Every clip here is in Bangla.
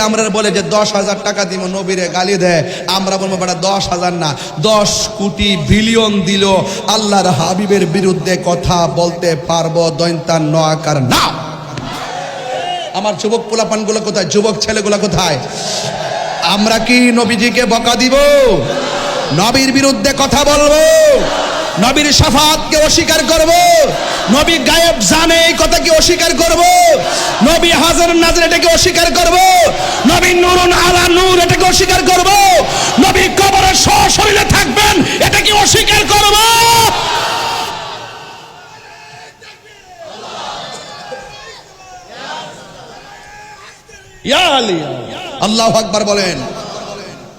আমরা বলে যে দশ হাজার টাকা দিব, নবীরে গালি দেয় আমরা বলব, বেটা, দশ হাজার না, দশ কোটি বিলিয়ন দিল। আল্লাহর হাবিবের বিরুদ্ধে কথা বলতে পারব, দৈন্তার নয়াকার না। আমার যুবক পোলাপানগুলো কোথায়? যুবক ছেলেগুলো কোথায়? আমরা কি নবীজিকে বকা দিব? নবীর বিরুদ্ধে কথা বলব? নবীর সাফাতকে অস্বীকার করব? নবী গায়েব জানে এই কথা কি অস্বীকার করব? নবী হাজার নাজর এটাকে অস্বীকার করব। নবী নুরুন আলা নূর এটাকে অস্বীকার করব। নবী কবরে সশরীরে থাকবেন এটা কি অস্বীকার করব। আলী। আল্লাহ আকবার বলেন,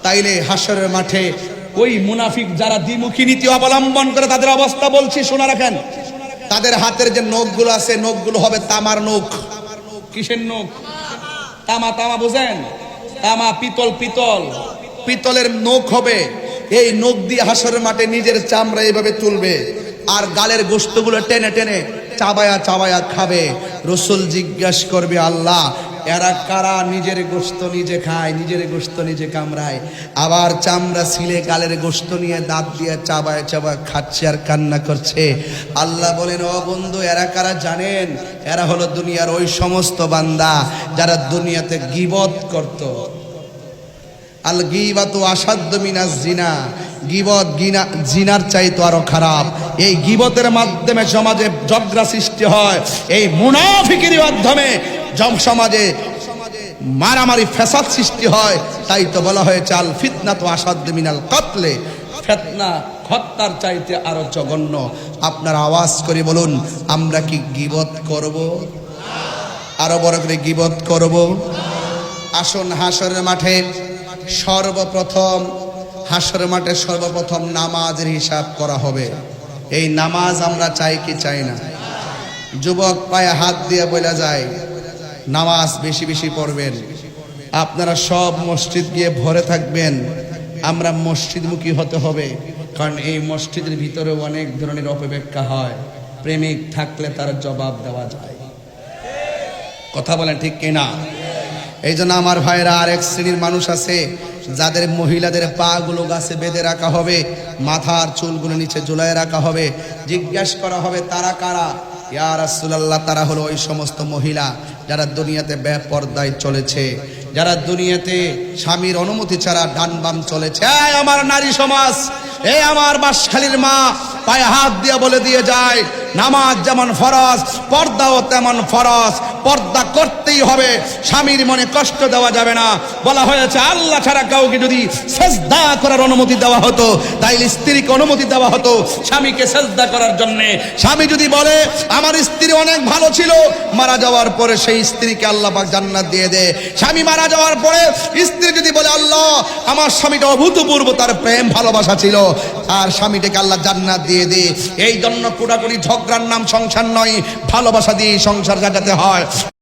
তাইলে হাসরের মাঠে ওই মুনাফিক যারা দ্বিমুখী নীতি অবলম্বন করে তাদের অবস্থা বলছি, শোনা রাখেন। তাদের হাতের যে নখগুলো আছে, নখগুলো হবে তামার নখ। কিসের নখ? তামা তামা বুঝেন? তামা পিতল পিতল। পিতলের নখ হবে। এই নখ দিয়ে হাসরের মাঠে নিজের চামড়া এইভাবে তুলবে। আর গালের গোস্তগুলো টেনে টেনে চাবায়া চাবায়া খাবে। রসুল জিজ্ঞাসা করবে, আল্লাহ এরা কারা? নিজের গোস্ত নিজে খায়, নিজের গোস্ত নিজে কামড়ায়। আবার চামড়া ছিলে গালের গোস্ত নিয়ে দাঁত দিয়ে চাবায় চাবায় খাচ্ছে আর কান্না করছে। আল্লাহ বলেন, ও বন্ধু, এরা কারা জানেন? এরা হলো দুনিয়ার ওই সমস্ত বান্দা যারা দুনিয়াতে গিবত করত। আল গিবাত আসাধ্য মিনাস জিনা। গিবত গিনা, জিনার চাইতো আরও খারাপ। এই গিবতের মাধ্যমে সমাজে ঝগড়া সৃষ্টি হয়। এই মুনাফিকের মাধ্যমে জম- সমাজে মারামারি ফ্যাসাদ সৃষ্টি হয়, তাই তো বলা হয়েছে, আল ফিতনা তো আসাধ্য মিনাল কতলে। ফেতনা হত্যার চাইতে আরও জঘন্য। আপনার আওয়াজ করে বলুন, আমরা কি গিবত করব? আরও বড় করে গিবত করব? আসুন হাসরের মাঠে সর্বপ্রথম, হাসরের মাঠে সর্বপ্রথম নামাজের হিসাব করা হবে। এই নামাজ আমরা চাই কি চাই না? যুবক পায়ে হাত দিয়ে বলে যায় নামাজ বেশি বেশি পড়বেন। আপনারা সব মসজিদ গিয়ে ভরে থাকবেন। আমরা মসজিদমুখী হতে হবে। কারণ এই মসজিদের ভিতরে অনেক ধরনের অপব্যাখ্যা হয়। প্রেমিক থাকলে তার জবাব দেওয়া যায়। কথা বলেন ঠিক কিনা? এই জন্য আমার ভাইরা আরেক শ্রেণির মানুষ আছে, যাদের মহিলাদের পা গুলো গাছে বেঁধে রাখা হবে, মাথার চুলগুলো নিচে ঝুলায় রাখা হবে, জিজ্ঞাসা করা হবে, তারা কারা? ইয়া তারা হলো ওই সমস্ত মহিলা যারা দুনিয়াতে ব্যাপর্দায় চলেছে, যারা দুনিয়াতে স্বামীর অনুমতি ছাড়া ডান বাম চলেছে আমার নারী সমাজ এ আমার বাসখালীর মা, পায়ে হাত দিয়ে বলে দিয়ে যায় নামাজ যেমন ফরজ, পর্দাও তেমন ফরজ। পর্দা করতেই হবে, স্বামীর মনে কষ্ট দেওয়া যাবে না। বলা হয়েছে, আল্লাহ ছাড়া কাউকে যদি সেজদা করার অনুমতি দেওয়া হতো, তাইলে স্ত্রীকে অনুমতি দেওয়া হতো স্বামীকে সেজদা করার জন্য। স্বামী যদি বলে, আমার স্ত্রী অনেক ভালো ছিল মারা যাওয়ার পরে সেই স্ত্রীকে আল্লাহ পাক জান্নাত দিয়ে দেয় স্বামী মারা যাওয়ার পরে স্ত্রী যদি বলে, আল্লাহ, আমার স্বামীটা অভূতপূর্ব, তার প্রেম, ভালোবাসা ছিল আর স্বামীটাকে আল্লাহ জান্নাত দিয়ে দে। এই জন্য কোটাকুটি ঝগড়ার নাম সংসার নয় ভালোবাসা দিয়ে সংসার কাটাতে হয়।